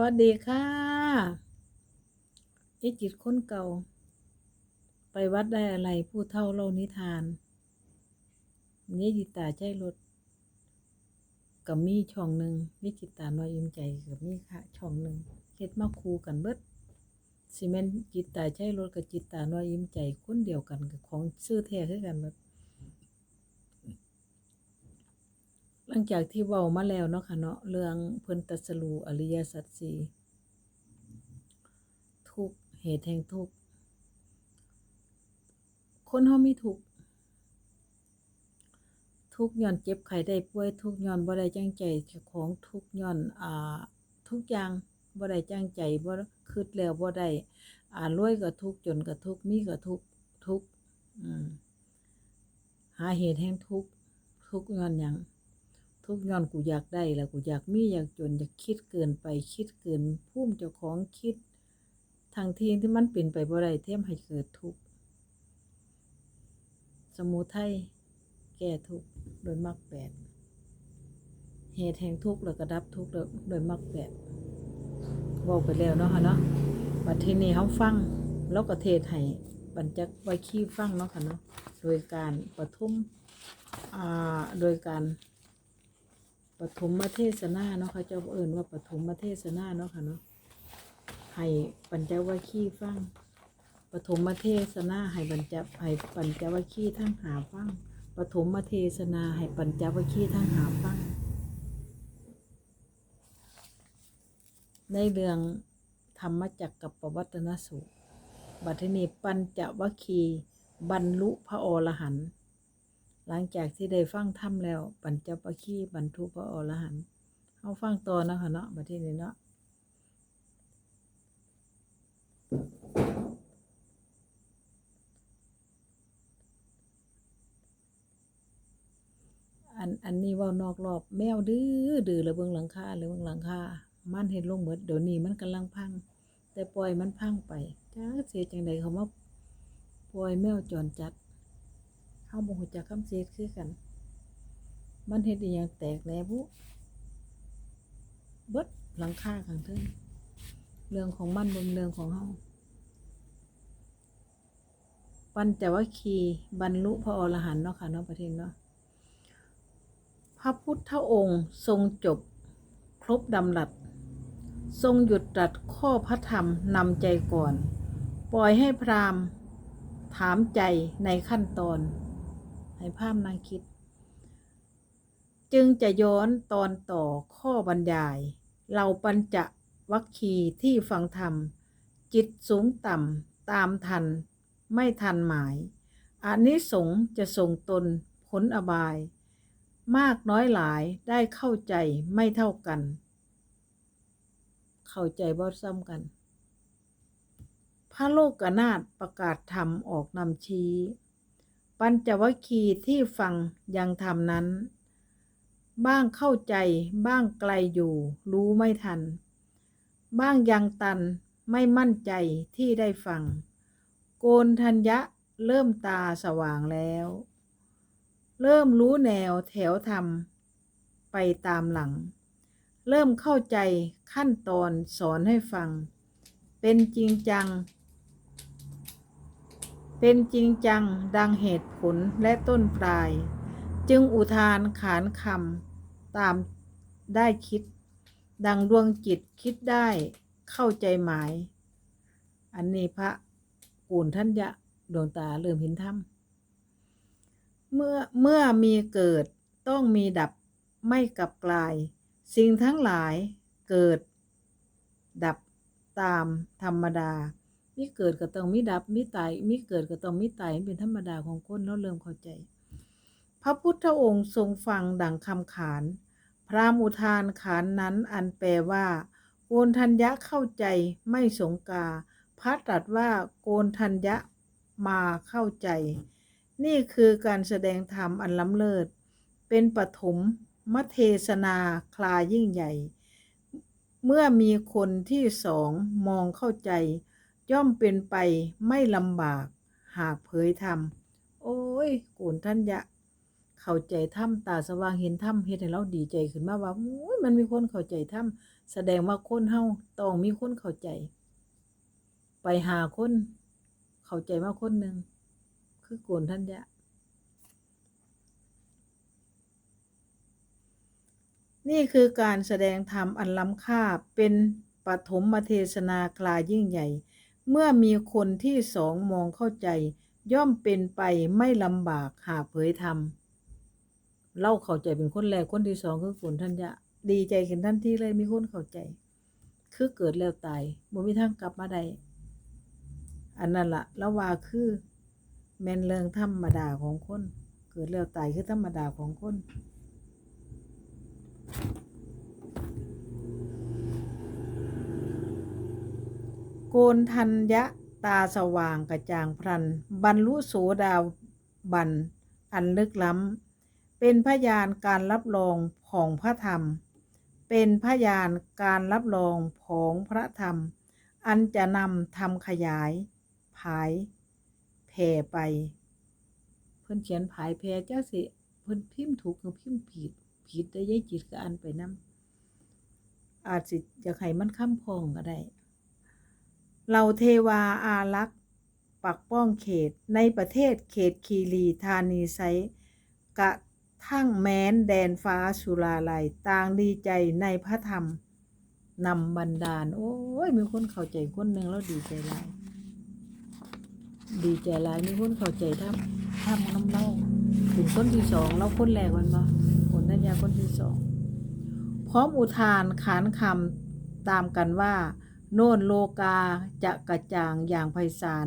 วัสดีค่ะไอจิตคนเก่า ไปวัดได้อะไรผู้เท่าเล่านิทานนี่จิตตาใจรถกับมีช่องหนึ่งนี่จิตาน้อยอิ่มใจกับมีค่ะ ช่องหนึ่งเฮ็ดมาคูกันเบิดซีเมนจิตตาใจรถกับจิตตาน้อยอิ่มใจคนเดียวกันกับของซื้อแท้คือกันเบิดห ลังจากที่เว้ามาแล้วเนาะค่ะเนาะเรื่องเพิ่นตัสรูอริยสัจสี่ทุกเหตุแห่งทุกคนเฮามีทุกทุกย้อนเจ็บไข้ได้ป่วยทุกย้อนบ่ได้จังใจของทุกย้อนอ่าทุกอย่างบ่ได้จังใจบ่คิดแล้วบ่ได้อ่ารวยก็ทุกจนก็ทุกมีก็ทุกทุกอืมหาเหตุแห่งทุกทุกย้อนหยัง ทุกย้อนกูอยากได้แล้วกูอยากมีอยากจนอยากคิดเกินไปคิดเกินภูมิเจ้าของคิดทางที่ที่มันเป็นไปบ่ได้เทมให้เกิดทุกข์สมุทัยแก้ทุกข์โดยมรรคแปดเหตุแห่งทุกข์แล้วก็ดับทุกข์โดยมรรคแปดเว้าไปแล้วเนาะค่ะเนาะบัดทีนี้เฮาฟังแล้วก็เทศให้บรรจักไว้ขี้ฟังเนาะค่ะเนาะโดยการปฐมอ่าโดยการ ปฐมเทศนาเนาะเขาเจ้าเอิ้นว่าปฐมเทศนาเนาะค่ะเนาะให้ปัญจวัคคีย์ฟังปฐมเทศนาให้ปัญจให้ปัญจวัคคีย์ทั้งหาฟังปฐมเทศนาให้ปัญจวัคคีย์ทั้งหาฟังในเรื่องธรรมจักรกับปวัตนสูตรบัดทีนี้ปัญจวัคคีย์บรรลุพระอรหันต์ หลังจากที่ได้ฟังธรรมแล้วปัญจวัคคีย์บรรทุพระอรหันต์เอาฟังต่อนะคะเนาะบัดทีนี้เนาะอันอันนี้ว่านอกรอบแมวดื้อดื้อแล้วเบิงหลังคาเลยเบิงหลังคามันเห็นลงเหมดเดี๋ยวนี้มันกำลังพัง แต่ปล่อยมันพังไปจ้าเสียจังใดเขามาปล่อยแมวจรจัด เฮาบ่ฮู้จักคำเสียคือกัน มันเฮ็ดอีหยังแตกแหน่บุเบิดหลังคาข้างเทิงเรื่องของมันบนเรื่องของเฮาปัญจวัคคีย์บรรลุพระอรหันต์เนาะค่ะเนาะประเทศเนาะพระพุทธองค์ทรงจบครบดำรัสทรงหยุดตรัสข้อพระธรรมนำใจก่อน ปล่อยให้พราหมณ์ถามใจในขั้นตอน ให้ภาพนางคิด จึงจะย้อนตอนต่อข้อบรรยาย เราปัญจวัคคีที่ฟังธรรม จิตสูงต่ำตามทัน ไม่ทันหมายอานิสงส์จะส่งตนพ้นอบาย มากน้อยหลายได้เข้าใจไม่เท่ากัน เข้าใจบ่ซ้ำกัน พระโลกนาถประกาศธรรมออกนำชี้ ปัญจวัคคีย์ที่ฟังยังธรรมนั้น บ้างเข้าใจบ้างไกลอยู่ รู้ไม่ทัน บ้างยังตันไม่มั่นใจที่ได้ฟัง โกนทัญญะเริ่มตาสว่างแล้ว เริ่มรู้แนวแถวธรรม ไปตามหลัง เริ่มเข้าใจขั้นตอนสอนให้ฟัง เป็นจริงจัง เป็นจริงจังดังเหตุผลและต้นปลาย จึงอุทานขานคำตามได้คิด ดังดวงจิตคิดได้เข้าใจหมาย อันนี้พระกูลท่านยะดวงตาเริ่มเห็นธรรมเมื่อเมื่อมีเกิดต้องมีดับไม่กลับกลาย สิ่งทั้งหลายเกิด ดับตามธรรมดา มีเกิดก็ต้องมีดับมีตายมีเกิดก็ต้องมีตายเป็นธรรมดาของคนเราเริ่มเข้าใจ พระพุทธองค์ทรงฟังดังคำขาน พรามอุทานขานนั้นอันแปลว่า โกนทัญญะเข้าใจไม่สงกา พระตรัสว่าโกนทัญญะมาเข้าใจ นี่คือการแสดงธรรมอันล้ำเลิศ เป็นปฐมมเทศนาคลายิ่งใหญ่ เมื่อมีคนที่สองมองเข้าใจ ย่อมเป็นไปไม่ลำบาก หากเผยธรรม โอ้ยโกนทัญญะเข้าใจถ้ำตาสว่างเห็นถ้ำเฮ็ดให้เราดีใจขึ้นมาว่าโอ้ยมันมีคนเข้าใจถ้ำแสดงว่าคนเฮาต้องมีคนเข้าใจ ไปหาคน เข้าใจมาคนหนึ่งคือโกนทัญญะนี่คือการแสดงธรรมอันล้ำค่าเป็นปฐมเทศนาคลายิ่งใหญ่ เมื่อมีคนที่สองมองเข้าใจ ย่อมเป็นไปไม่ลำบากหากเผยธรรมเล่าเข้าใจเป็นคนแรกคนที่สองคือกุนทัญญะดีใจขึ้นทันที่เลยมีคนเข้าใจ คือเกิดแล้วตายบ่มีทางกลับมาได้อันนั้นละล้วว่าคือแมนเรื่องธรรมดาของคน เกิดแล้วตายคือธรรมดาของคน โกนทัญญะตาสว่างกระจ่างพลัน บรรลุโสดาบัน อันลึกล้ำ เป็นพยานการรับรองของพระธรรม เป็นพยานการรับรองของพระธรรม อันจะนำทำขยายผายแผ่ไป เพิ่นเขียนผายแผ่เจ้าสิ เพิ่นพิมพ์ถูกหรือพิมพ์ผิดผิดได้ยายจิตก็อันไปนำอาจสิอยากให้มันค้ำพองก็ได้ เราเทวาอารักษ์ปักป้องเขตในประเทศเขตคีรีธานีไซกะทั่งแม้นแดนฟ้าสุราลัยต่างดีใจในพระธรรมนำบันดาล โอ้ย มีคนเข้าใจคนหนึ่งแล้วดีใจหลาย ดีใจหลาย มีคนเข้าใจทำทำน้ำเล่าถึงคนที่สองเราคนแรกวันบ่คนทัญญาคนที่สอง พร้อมอุทานขานคำตามกันว่า โน่นโลกาจะกระจ่างอย่างไพศาล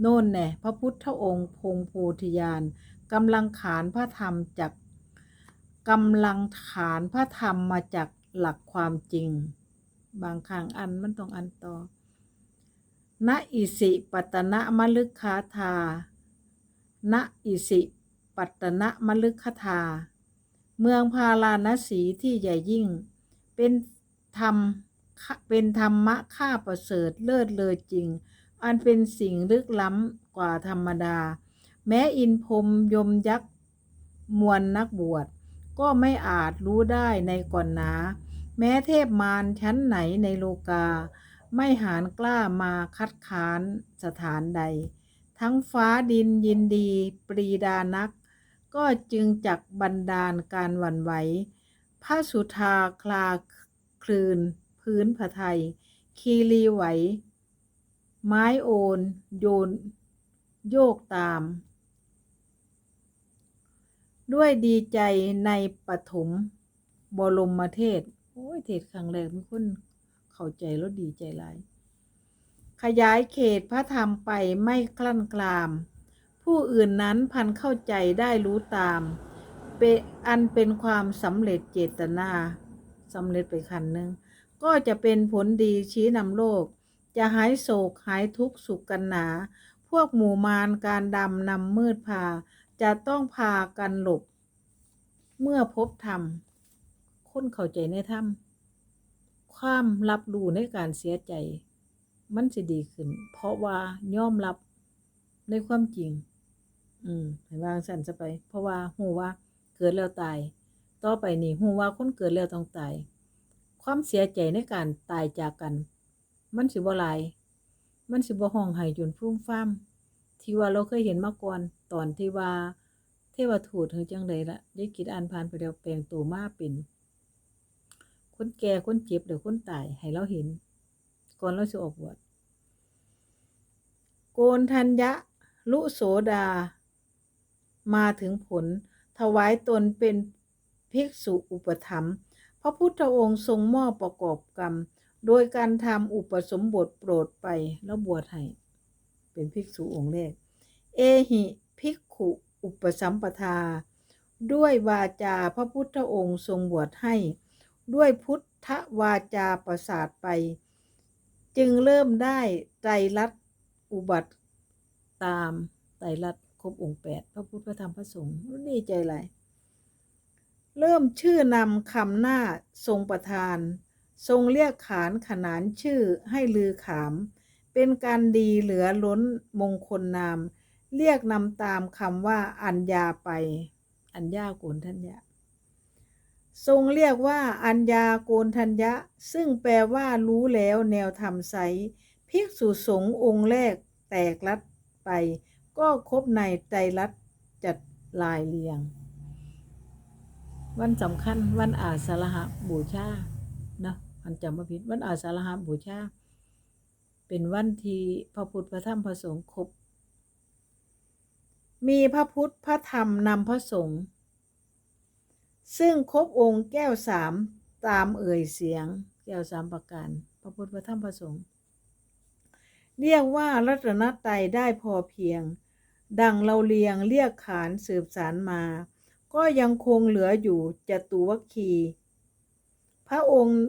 โน่นแน่พระพุทธองค์พงโพธิญาณกำลังขานพระธรรมจากกำลังขานพระธรรมมาจากหลักความจริง บางครั้งอันมันต้องอันต่อณอิสิปตนะมลึกคาธาณอิสิปัตนะมลึกคทาเมืองพาราณสีที่ใหญ่ยิ่ง เป็นธรรม เป็นธรรมะค่าประเสริฐเลิศเลอจริง อันเป็นสิ่งลึกล้ำกว่าธรรมดา แม้อินพรมยมยักษ์มวลนักบวช ก็ไม่อาจรู้ได้ในก่อนหนา แม้เทพมารชั้นไหนในโลกา ไม่หานกล้ามาคัดค้านสถานใด ทั้งฟ้าดินยินดีปรีดานัก ก็จึงจักบันดาลการหวั่นไหวพระสุธาคลาคลืน พื้นผไทย คีรีไหว ไม้โอน โยน โยกตาม ด้วยดีใจในปฐมบรมเทศ โอ้ย เทศครั้งแรกมีคนเข้าใจแล้วดีใจหลาย ขยายเขตพระธรรมไปไม่คลั่นกลาม ผู้อื่นนั้นพันเข้าใจได้รู้ตามเปอันเป็นความสำเร็จเจตนาสำเร็จไปขันหนึ่ง ก็จะเป็นผลดีชี้นำโลก จะหายโศกหายทุกข์สุขกันหนา พวกหมู่มารการดำนำมืดพา จะต้องพากันหลบ เมื่อพบธรรมคนเข้าใจในธรรมความรับรู้ในการเสียใจ มันจะดีขึ้น เพราะว่าย่อมรับในความจริง อืมให้วางสันจะไป เพราะว่าหูว่าเกิดแล้วตาย ต่อไปนี่หูว่าคนเกิดแล้วต้องตาย ความเสียใจในการตายจากกัน มันสิบ่หลาย มันสิบ่ห้องไห้จนฟุ้มฟ้ามที่ว่าเราเคยเห็นมาก่อนตอนที่ว่า เทวทูตเฮอจังไดละได้คิดอ่านผ่านไปแล้วแปลงตัวมาเป็นคนแก่คนเจ็บหรือคนตายให้เราเห็น ก่อนเราสิออกบวชโกนทัญญะ ลุโสดา มาถึงผล ถวายตนเป็นภิกษุอุปถัมภ์ ระพุทธองค์ทรงมอบประกอบกรรม โดยการทำอุปสมบทโปรดไปแล้วบวชให้ เป็นภิกษุองค์แรก เอหิภิกขุอุปสัมปทา ด้วยวาจาพระพุทธองค์ทรงบวชให้ ด้วยพุทธวาจาประสาทไป จึงเริ่มได้ไตรลักษณ์อุบัติตามไตรลักษณ์ครบองค์แปดพระพุทธพระธรรมพระสงฆ์ดีใจหลาย เริ่มชื่อนำคำหน้าทรงประทาน ทรงเรียกขานขนานชื่อให้ลือขาม เป็นการดีเหลือล้นมงคลนาม เรียกนำตามคำว่าอัญญาไป อัญญาโกนทัญญะ ทรงเรียกว่าอัญญาโกนทัญญะ ซึ่งแปลว่ารู้แล้วแนวธรรมใสภิกษุสงฆ์องค์แรกแตกลัดไป ก็ครบในไตรลัดจัดลายเรียง วันสำคัญวันอาสาฬหบูชาเนาะอันจำไม่ผิดวันอาสาฬหบูชา เป็นวันที่พระพุทธพระธรรมพระสงฆ์ครบมีพระพุทธพระธรรมนำพระสงฆ์ซึ่งครบองค์แก้วสามตามเอ่ยเสียง แก้วสามประการ พระพุทธพระธรรมพระสงฆ์เรียกว่ารัตนตรัยได้พอเพียง ดังเราเรียงเรียกขานสืบสารมา ก็ยังคงเหลืออยู่จตุวัคคีพระองค์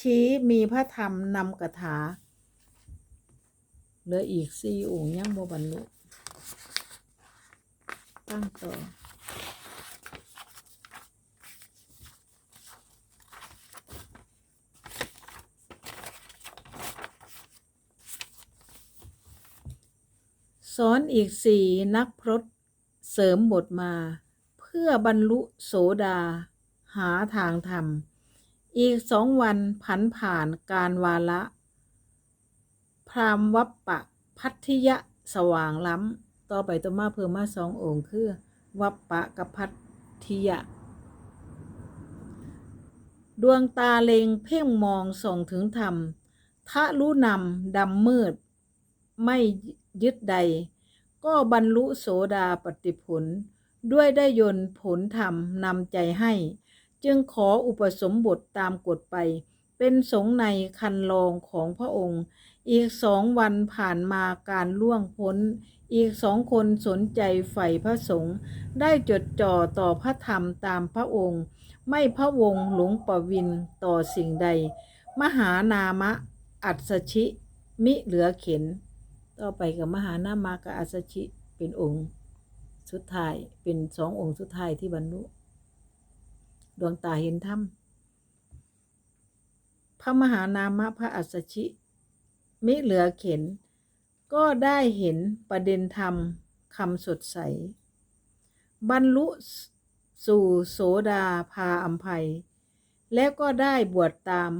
ชี้มีพระธรรมนำกถาเหลืออีกสี่องค์ยังบ่บรรลุตั้งต่อสอนอีกสี่นักพรตเสริมบทมา พื่อบรรลุโสดา หาทางธรรม อีกสองวันผันผ่านการวาละ พรามวัปปะ พัทธิยะสว่างล้ำ ต่อไปต่อมาเพิ่มมาสององค์คือ วัปปะกับพัทธิยะ ดวงตาเล็งเพ่งมองส่องถึงธรรมทะลุนำดำมืด ไม่ยึดใด ก็บรรลุโสดาปฏิผล ด้วยได้ยนผลธรรมนำใจให้ จึงขออุปสมบทตามกฎไป เป็นสงในคันลองของพระองค์ อีกสองวันผ่านมาการล่วงพ้น อีกสองคนสนใจใฝ่พระสงฆ์ได้จดจ่อต่อพระธรรมตามพระองค์ ไม่พระวงศ์หลงประวินต่อสิ่งใด มหานามะอัศชิ มิเหลือเข็น ต่อไปกับมหานามะกับอัศชิเป็นองค์ สุดท้ายเป็นสององค์สุดท้ายที่บรรลุดวงตาเห็นธรรมพระมหานามะพระอัศชิมิเหลือเข็น ก็ได้เห็นประเด็นธรรมคำสดใส บรรลุสู่โสดาพาอัมภัย และก็ได้บวชตาม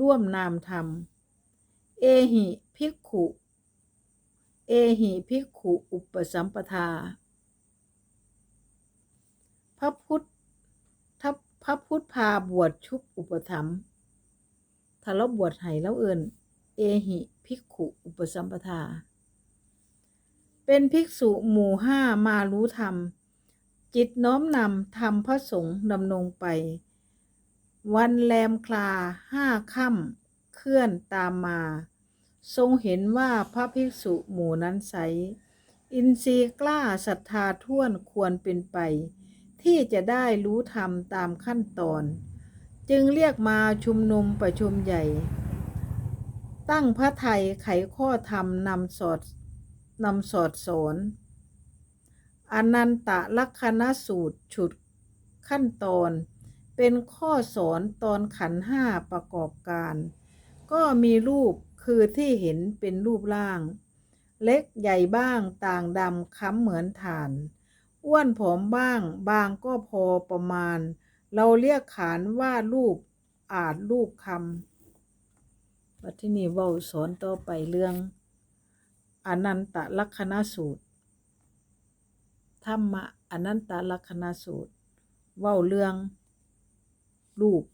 ร่วมนามธรรม เอหิภิกขุ เอหิภิกขุอุปสัมปทา พระพุทธพระพุทธพาบวชชุบอุปถัมภ์ถ้าเราบวชให้แล้วเอินเอหิภิกขุอุปสัมปทา เป็นภิกษุหมู่ห้ามารู้ธรรม จิตน้อมนำธรรมพระสงฆ์ดำรงไป วันแรมคลาห้าค่ำเคลื่อนตามมา ทรงเห็นว่าพระภิกษุหมู่นั้นใส อินทรีย์กล้าศรัทธาท่วนควรเป็นไป ที่จะได้รู้ธรรมตามขั้นตอน จึงเรียกมาชุมนุมประชุมใหญ่ ตั้งพระไทยไขข้อธรรมนำสอดนำสอดสอนอนันตลักษณสูตรฉุดขั้นตอน เป็นข้อสอนตอนขันห้าประกอบการ ก็มีรูป คือที่เห็นเป็นรูปร่าง เล็กใหญ่บ้างต่างดำค้ำเหมือนฐาน อ้วนผอมบ้างบางก็พอประมาณ เราเรียกขานว่ารูปอาจรูปคำวัที่นี่ว้าสอนต่อไปเรื่อง อนันตลักษณสูตรธรรมะอนันตลักษณสูตร เว้าเรื่องรูป